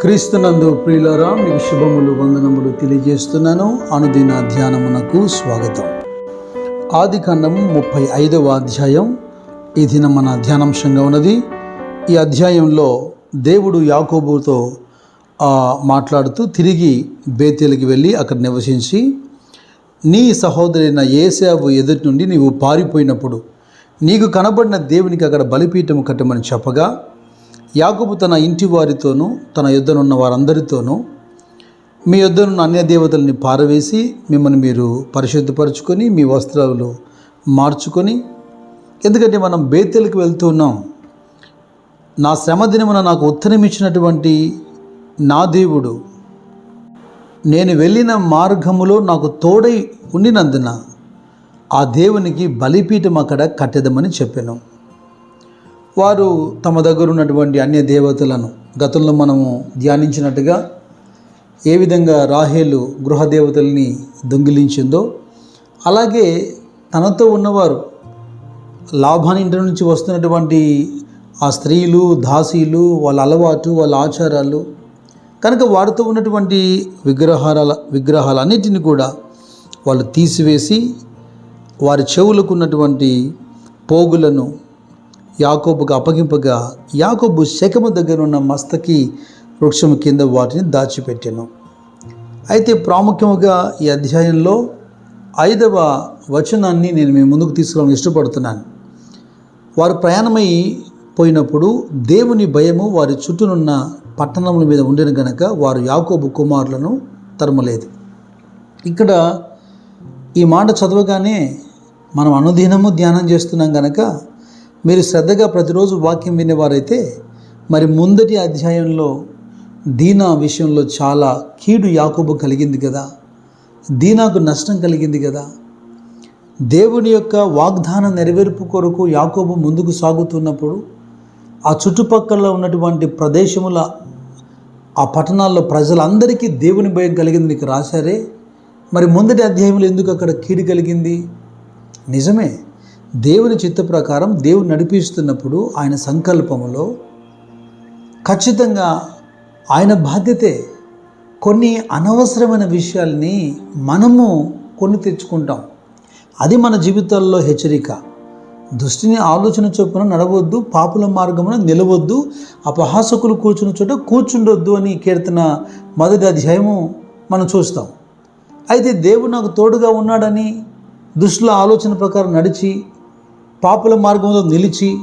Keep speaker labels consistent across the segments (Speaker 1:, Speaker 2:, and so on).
Speaker 1: క్రీస్తునందు ప్రియులరా మీకు శుభములు వందనములు తెలియజేస్తున్నాను. అనుదిన ధ్యానమునకు స్వాగతం. ఆది కాండము ముప్పై ఐదవ అధ్యాయం. ఈ దినం మన ధ్యానాంశంగా ఉన్నది. ఈ అధ్యాయంలో దేవుడు యాకోబుతో మాట్లాడుతూ తిరిగి బేతేలికి వెళ్ళి అక్కడ నివసించి నీ సహోదరైన ఏసావు ఎదుటి నుండి నీవు పారిపోయినప్పుడు నీకు కనబడిన దేవునికి అక్కడ బలిపీఠం కట్టమని చెప్పగా యాకుబు తన ఇంటి వారితోనూ తన యుద్ధనున్న వారందరితోనూ మీ యుద్ధనున్న అన్య దేవతల్ని పారవేసి మిమ్మల్ని మీరు పరిశుద్ధపరచుకొని మీ వస్త్రాలు మార్చుకొని ఎందుకంటే మనం బేతెలకు వెళ్తున్నాం నా శ్రమ దినమున నాకు ఉత్తరం ఇచ్చినటువంటి నా దేవుడు నేను వెళ్ళిన మార్గములో నాకు తోడై ఉండినందున ఆ దేవునికి బలిపీఠం అక్కడ కట్టెదమని చెప్పాను. వారు తమ దగ్గర ఉన్నటువంటి అన్య దేవతలను గతంలో మనము ధ్యానించినట్టుగా ఏ విధంగా రాహేలు గృహ దేవతల్ని దొంగిలించిందో అలాగే తనతో ఉన్నవారు లాభాన్ని ఇంటి నుంచి వస్తున్నటువంటి ఆ స్త్రీలు దాసీలు వాళ్ళ అలవాటు వాళ్ళ ఆచారాలు కనుక వారితో ఉన్నటువంటి విగ్రహాల విగ్రహాలన్నిటిని కూడా వాళ్ళు తీసివేసి వారి చెవులకు ఉన్నటువంటి పోగులను యాకోబుకు అప్పగింపగా యాకోబు శకము దగ్గర ఉన్న మస్తకి వృక్షము కింద వాటిని దాచిపెట్టాను. అయితే ప్రాముఖ్యముగా ఈ అధ్యాయంలో ఐదవ వచనాన్ని నేను మీ ముందుకు తీసుకురావడం ఇష్టపడుతున్నాను. వారు ప్రయాణమై పోయినప్పుడు దేవుని భయము వారి చుట్టూనున్న పట్టణముల మీద ఉండిన గనక వారు యాకోబు కుమారులను తరమలేదు. ఇక్కడ ఈ మాట చదవగానే మనం అనుదినము ధ్యానం చేస్తున్నాం కనుక మీరు శ్రద్ధగా ప్రతిరోజు వాక్యం వినేవారైతే మరి ముందటి అధ్యాయంలో దీనా విషయంలో చాలా కీడు యాకోబు కలిగింది కదా. దీనాకు నష్టం కలిగింది కదా. దేవుని యొక్క వాగ్దాన నెరవేర్పు కొరకు యాకోబు ముందుకు సాగుతున్నప్పుడు ఆ చుట్టుపక్కల ఉన్నటువంటి ప్రదేశముల ఆ పట్టణాల్లో ప్రజలందరికీ దేవుని భయం కలిగింది. నీకు రాశారే? మరి ముందటి అధ్యాయంలో ఎందుకు అక్కడ కీడు కలిగింది? నిజమే. దేవుని చిత్త ప్రకారం దేవుడు నడిపిస్తున్నప్పుడు ఆయన సంకల్పంలో ఖచ్చితంగా ఆయన బాధ్యతే కొన్ని అనవసరమైన విషయాల్ని మనము కొన్ని తెచ్చుకుంటాం. అది మన జీవితాల్లో హెచ్చరిక. దృష్టిని ఆలోచన చొప్పున నడవద్దు పాపుల మార్గమున నిలవద్దు అపహాసకులు కూర్చున్న చోట కూర్చుండొద్దు అని కీర్తన మొదటి అధ్యాయము మనం చూస్తాం. అయితే దేవుడు నాకు తోడుగా ఉన్నాడని దుష్టుల ఆలోచన ప్రకారం నడిచి పాపుల మార్గంలో నిలిచి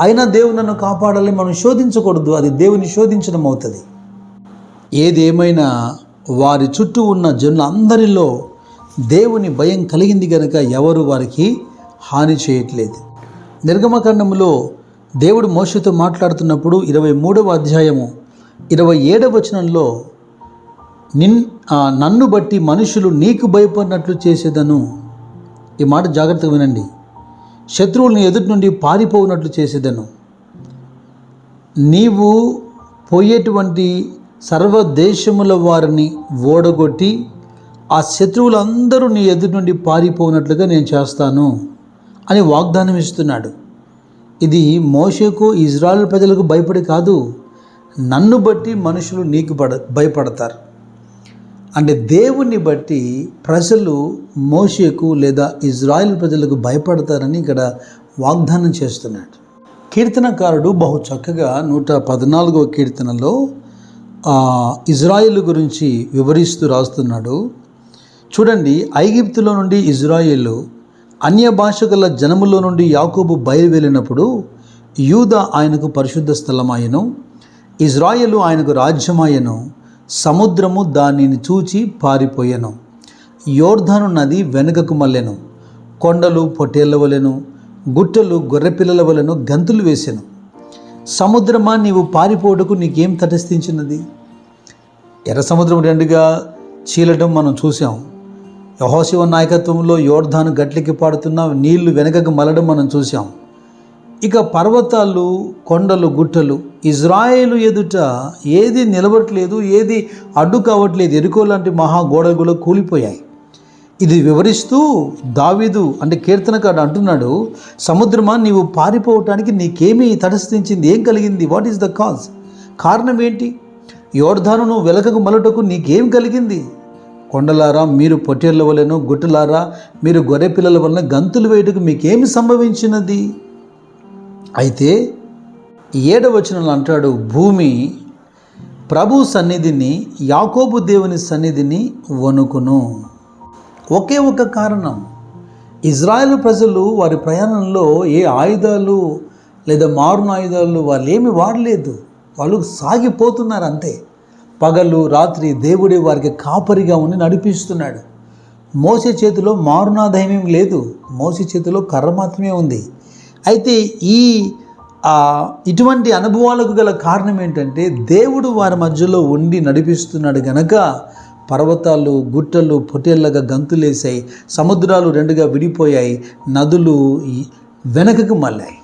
Speaker 1: అయినా దేవుడు నన్ను కాపాడాలని మనం శోధించకూడదు అది దేవుని శోధించడం అవుతుంది. ఏదేమైనా వారి చుట్టూ ఉన్న జనులందరిలో దేవుని భయం కలిగింది కనుక ఎవరు వారికి హాని చేయట్లేదు. నిర్గమకాండములో దేవుడు మోసతో మాట్లాడుతున్నప్పుడు ఇరవై మూడవ అధ్యాయము ఇరవై ఏడవ వచనంలో నిన్ ఆ, నన్ను బట్టి మనుషులు నీకు భయపడినట్లు చేసేదను. ఈ మాట జాగ్రత్తగా వినండి. శత్రువుల్ని ఎదుటి నుండి పారిపోవునట్లు చేసేదను. నీవు పోయేటువంటి సర్వ దేశముల వారిని ఓడగొట్టి ఆ శత్రువులందరూ నీ ఎదుటి నుండి పారిపోనట్లుగా నేను చేస్తాను అని వాగ్దానం ఇస్తున్నాడు. ఇది మోషకు ఇజ్రాయల్ ప్రజలకు భయపడి కాదు నన్ను బట్టి మనుషులు నీకు పడ భయపడతారు. అంటే దేవుణ్ణి బట్టి ప్రజలు మోషకు లేదా ఇజ్రాయెల్ ప్రజలకు భయపడతారని ఇక్కడ వాగ్దానం చేస్తున్నాడు. కీర్తనకారుడు బహు చక్కగా నూట పద్నాలుగో కీర్తనలో ఇజ్రాయిల్ గురించి వివరిస్తూ రాస్తున్నాడు. చూడండి ఐగిప్తులో నుండి ఇజ్రాయిల్ అన్య భాషగల జనములో నుండి యాకోబు బయలువెళ్ళినప్పుడు యూద ఆయనకు పరిశుద్ధ స్థలమాయను ఇజ్రాయెలు ఆయనకు రాజ్యమాయను సముద్రము దానిని చూచి పారిపోయెను. యోర్ధను నది వెనుకకు మల్లెను. కొండలు పొట్టేళ్ళ వలెను గుట్టలు గొర్రెపిల్లల వలెను గంతులు వేసెను. సముద్రమా నీవు పారిపోవటకు నీకేం తటస్థించినది? ఎర్ర సముద్రం రెండుగా చీలటం మనం చూసాం యహోశివ నాయకత్వంలో యోర్ధాను గట్లకి పాడుతున్న నీళ్ళు వెనకకు మలడం మనం చూసాం ఇక పర్వతాలు కొండలు గుట్టలు ఇజ్రాయేలు ఎదుట ఏది నిలబడట్లేదు ఏది అడ్డు కావట్లేదు ఎరుకో లాంటి మహా గోడలు కూలిపోయాయి. ఇది వివరిస్తూ దావీదు అంటే కీర్తనకాడు అంటున్నాడు సముద్రమా? నీవు పారిపోవటానికి నీకేమీ తటస్థించింది ఏం కలిగింది? వాట్ ఈస్ ద కాజ్ కారణం ఏంటి? యోర్ధానును వెలకకు మలటకు నీకేం కలిగింది? కొండలారా మీరు పొట్టేళ్ళ వలెను గుట్టలారా మీరు గొర్రె పిల్లల వలన గంతులు వేయటకు మీకేమి సంభవించినది? అయితే ఏడవచనంలో అంటాడు భూమి ప్రభు సన్నిధిని యాకోబు దేవుని సన్నిధిని వణుకును. ఒకే ఒక కారణం. ఇజ్రాయెల్ ప్రజలు వారి ప్రయాణంలో ఏ ఆయుధాలు లేదా మారున ఆయుధాలు వాళ్ళు ఏమి వాడలేదు. వాళ్ళు సాగిపోతున్నారు అంతే. పగలు రాత్రి దేవుడే వారికి కాపరిగా ఉండి నడిపిస్తున్నాడు. మోసే చేతిలో మారునాధైర్యం లేదు. మోసే చేతిలో కర్ర మాత్రమే ఉంది. అయితే ఈ ఇటువంటి అనుభవాలకు గల కారణం ఏంటంటే దేవుడు వారి మధ్యలో ఉండి నడిపిస్తున్నాడు గనక పర్వతాలు గుట్టలు పొటేళ్ళగా గంతులేసాయి సముద్రాలు రెండుగా విడిపోయాయి నదులు వెనకకు మళ్ళాయి.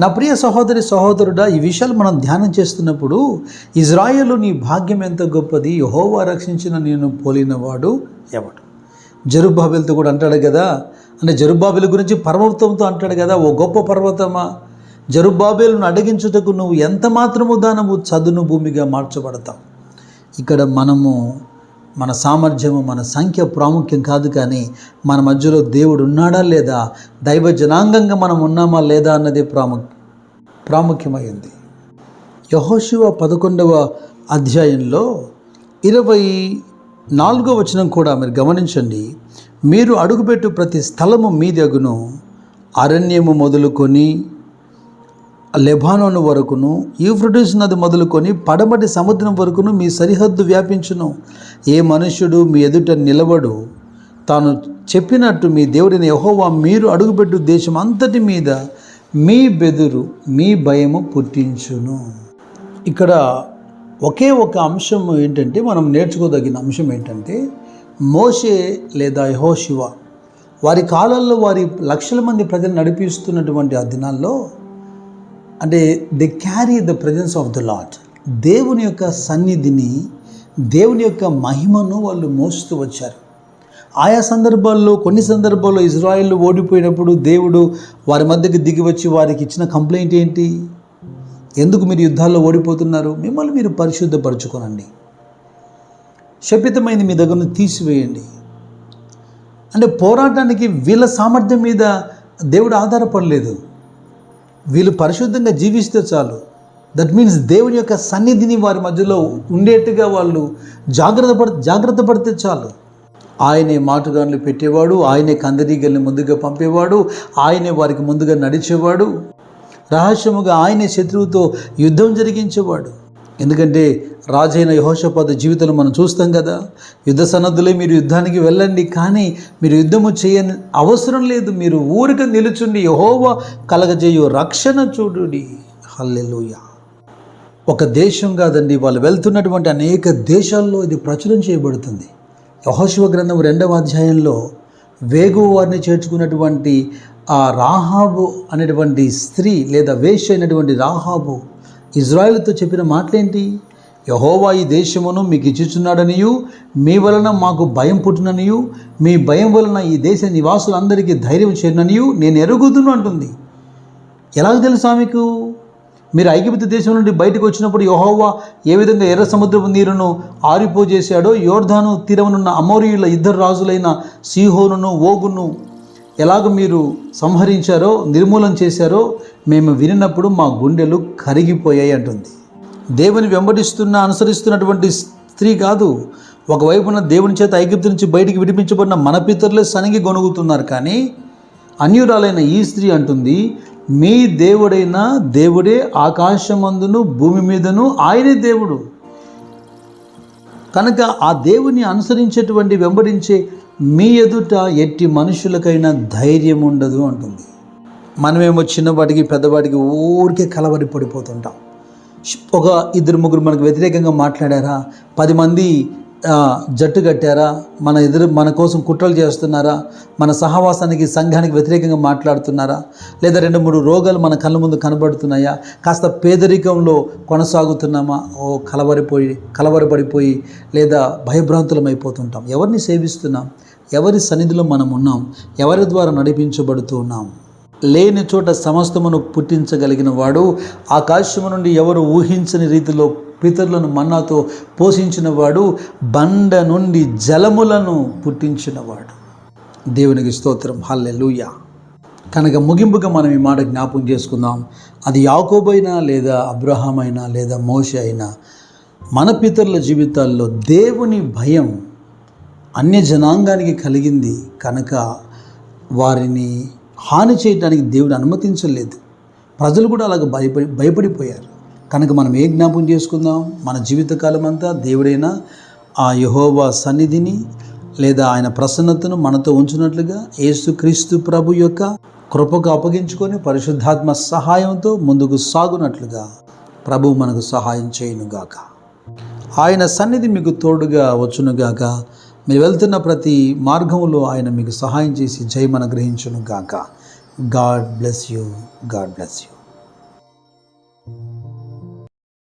Speaker 1: నా ప్రియ సహోదరి సహోదరుడా ఈ విషయాలు మనం ధ్యానం చేస్తున్నప్పుడు ఇజ్రాయేలు నీ భాగ్యం ఎంత గొప్పది యహోవా రక్షించిన నేను పోలినవాడు ఎవడు? జరుబాబెల్తో కూడా అంటాడు కదా. అంటే జరుబాబిల గురించి పర్వతంతో అంటాడు కదా. ఓ గొప్ప పర్వతమా. జరుబాబేలును అడిగించుటకు నువ్వు ఎంత మాత్రము దానము చదును భూమిగా మార్చబడతావు. ఇక్కడ మనము మన సామర్థ్యము మన సంఖ్య ప్రాముఖ్యం కాదు కానీ మన మధ్యలో దేవుడు ఉన్నాడా లేదా దైవ జనాంగంగా మనం ఉన్నామా లేదా అన్నది ప్రాముఖ్యం ప్రాముఖ్యమైంది. యహోశివ పదకొండవ అధ్యాయంలో ఇరవై నాలుగో వచనం కూడా మీరు గమనించండి. మీరు అడుగుపెట్టు ప్రతి స్థలము మీ దగును అరణ్యము మొదలుకొని లెబానోను వరకును యూఫ్రటిస్ నది మొదలుకొని పడమటి సముద్రం వరకును మీ సరిహద్దు వ్యాపించును. ఏ మనుష్యుడు మీ ఎదుట నిలబడు తాను చెప్పినట్టు మీ దేవుడిని యహోవా మీరు అడుగుపెట్టు దేశం అంతటి మీద మీ బెదురు మీ భయము పుట్టించును. ఇక్కడ ఒకే ఒక అంశం ఏంటంటే మనం నేర్చుకోదగిన అంశం ఏంటంటే మోషే లేదా యహోశివ వారి కాలంలో వారి లక్షల మంది ప్రజలు నడిపిస్తున్నటువంటి ఆ దినాల్లో అంటే they carry the presence of the Lord దేవుని యొక్క సన్నిధిని దేవుని యొక్క మహిమను వాళ్ళు మోస్తూ వచ్చారు. ఆయా సందర్భాల్లో కొన్ని సందర్భాల్లో ఇజ్రాయిల్ ఓడిపోయినప్పుడు దేవుడు వారి మధ్యకి దిగి వచ్చి వారికి ఇచ్చిన కంప్లైంట్ ఏంటి? ఎందుకు మీరు యుద్ధాల్లో ఓడిపోతున్నారు? మిమ్మల్ని మీరు పరిశుద్ధపరచుకోనండి. శపితమైంది మీ దగ్గర తీసివేయండి. అంటే పోరాటానికి వీళ్ళ సామర్థ్యం మీద దేవుడు ఆధారపడలేదు. వీళ్ళు పరిశుద్ధంగా జీవిస్తే చాలు. దట్ మీన్స్ దేవుని యొక్క సన్నిధిని వారి మధ్యలో ఉండేట్టుగా వాళ్ళు జాగ్రత్త పడ జాగ్రత్త పడితే చాలు. ఆయనే మాటుగాన్లు పెట్టేవాడు ఆయనే కందరీగల్ని ముందుగా పంపేవాడు ఆయనే వారికి ముందుగా నడిచేవాడు. రహస్యముగా ఆయనే శత్రువుతో యుద్ధం జరిగించేవాడు. ఎందుకంటే రాజైన యహోషపాద జీవితంలో మనం చూస్తాం కదా యుద్ధ సన్నద్ధులే మీరు యుద్ధానికి వెళ్ళండి కానీ మీరు యుద్ధము చేయని అవసరం లేదు. మీరు ఊరిక నిలుచుండి యహోవా కలగజేయు రక్షణ చూడుడి. హల్లెలూయా. ఒక దేశం కాదండి వాళ్ళు వెళ్తున్నటువంటి అనేక దేశాల్లో ఇది ప్రచురం చేయబడుతుంది. యహోశివ గ్రంథం రెండవ అధ్యాయంలో వేగు వారిని చేర్చుకున్నటువంటి ఆ రాహాబు అనేటువంటి స్త్రీ లేదా వేష అయినటువంటి రాహాబు ఇజ్రాయెల్తో చెప్పిన మాటలేంటి? యహోవా ఈ దేశమును మీకు ఇచ్చుచున్నాడనియు మీ వలన మాకు భయం పుట్టిననియు మీ భయం వలన ఈ దేశ నివాసులందరికీ ధైర్యం చేరిననియు నేను ఎరుగుదును అంటుంది. ఎలాగ తెలుసా మీకు మీరు ఐగిపతి దేశం నుండి బయటకు వచ్చినప్పుడు యహోవా ఏ విధంగా ఎర్ర సముద్రపు నీరును ఆరిపోజేశాడో యోర్ధాను తీరమునున్న అమోరియుల ఇద్దరు రాజులైన సీహోనును ఓగును ఎలాగ మీరు సంహరించారో నిర్మూలన చేశారో మేము వినినప్పుడు మా గుండెలు కరిగిపోయాయి అంటుంది. దేవుని వెంబడిస్తున్న అనుసరిస్తున్నటువంటి స్త్రీ కాదు. ఒకవైపున దేవుని చేత ఐగిప్తు నుంచి బయటికి విడిపించబడిన మన పితరులే సనిగి గొనుగుతున్నారు కానీ అన్యురాలైన ఈ స్త్రీ అంటుంది మీ దేవుడైన దేవుడే ఆకాశమందును భూమి మీదను ఆయనే దేవుడు. కనుక ఆ దేవుని అనుసరించేటువంటి వెంబడించే మీ ఎదుట ఎట్టి మనుషులకైనా ధైర్యం ఉండదు అంటుంది. మనమేమో చిన్నవాటికి పెద్దవాటికి ఊరికే కలవరి పడిపోతుంటాం. ఒక ఇద్దరు ముగ్గురు మనకు వ్యతిరేకంగా మాట్లాడారా? పది మంది జట్టు కట్టారా? మన ఎదురు మన కోసం కుట్రలు చేస్తున్నారా? మన సహవాసానికి సంఘానికి వ్యతిరేకంగా మాట్లాడుతున్నారా? లేదా రెండు మూడు రోగాలు మన కళ్ళ ముందు కనబడుతున్నాయా? కాస్త పేదరికంలో కొనసాగుతున్నామా? ఓ కలవరిపోయి కలవరపడిపోయి లేదా భయభ్రాంతులం అయిపోతుంటాం ఎవరిని సేవిస్తున్నాం? ఎవరి సన్నిధిలో మనం ఉన్నాం ఎవరి ద్వారా నడిపించబడుతూ ఉన్నాం? లేని చోట సమస్తమును పుట్టించగలిగిన వాడు ఆకాశము నుండి ఎవరు ఊహించని రీతిలో పితరులను మన్నాతో పోషించినవాడు బండ నుండి జలములను పుట్టించినవాడు దేవునికి స్తోత్రం. హల్లెలూయా. కనుక ముగింపుగా మనం ఈ మాట జ్ఞాపం చేసుకుందాం. అది యాకోబైనా లేదా అబ్రహాం అయినా లేదా మోష అయినా మన పితరుల జీవితాల్లో దేవుని భయం అన్య జనాంగానికి కలిగింది కనుక వారిని హాని చేయడానికి దేవుడు అనుమతించలేదు. ప్రజలు కూడా అలాగ భయపడి భయపడిపోయారు. కనుక మనం ఏ జ్ఞాపకం చేసుకుందాం? మన జీవితకాలం అంతా దేవుడైనా ఆ యహోవా సన్నిధిని లేదా ఆయన ప్రసన్నతను మనతో ఉంచినట్లుగా యేసుక్రీస్తు ప్రభు యొక్క కృపకు అప్పగించుకొని పరిశుద్ధాత్మ సహాయంతో ముందుకు సాగునట్లుగా ప్రభు మనకు సహాయం చేయనుగాక. ఆయన సన్నిధి మీకు తోడుగా వచ్చునుగాక. మీరు వెళ్తున్న ప్రతి మార్గంలో ఆయన మీకు సహాయం చేసి జయమన గాక. God bless you. God bless you.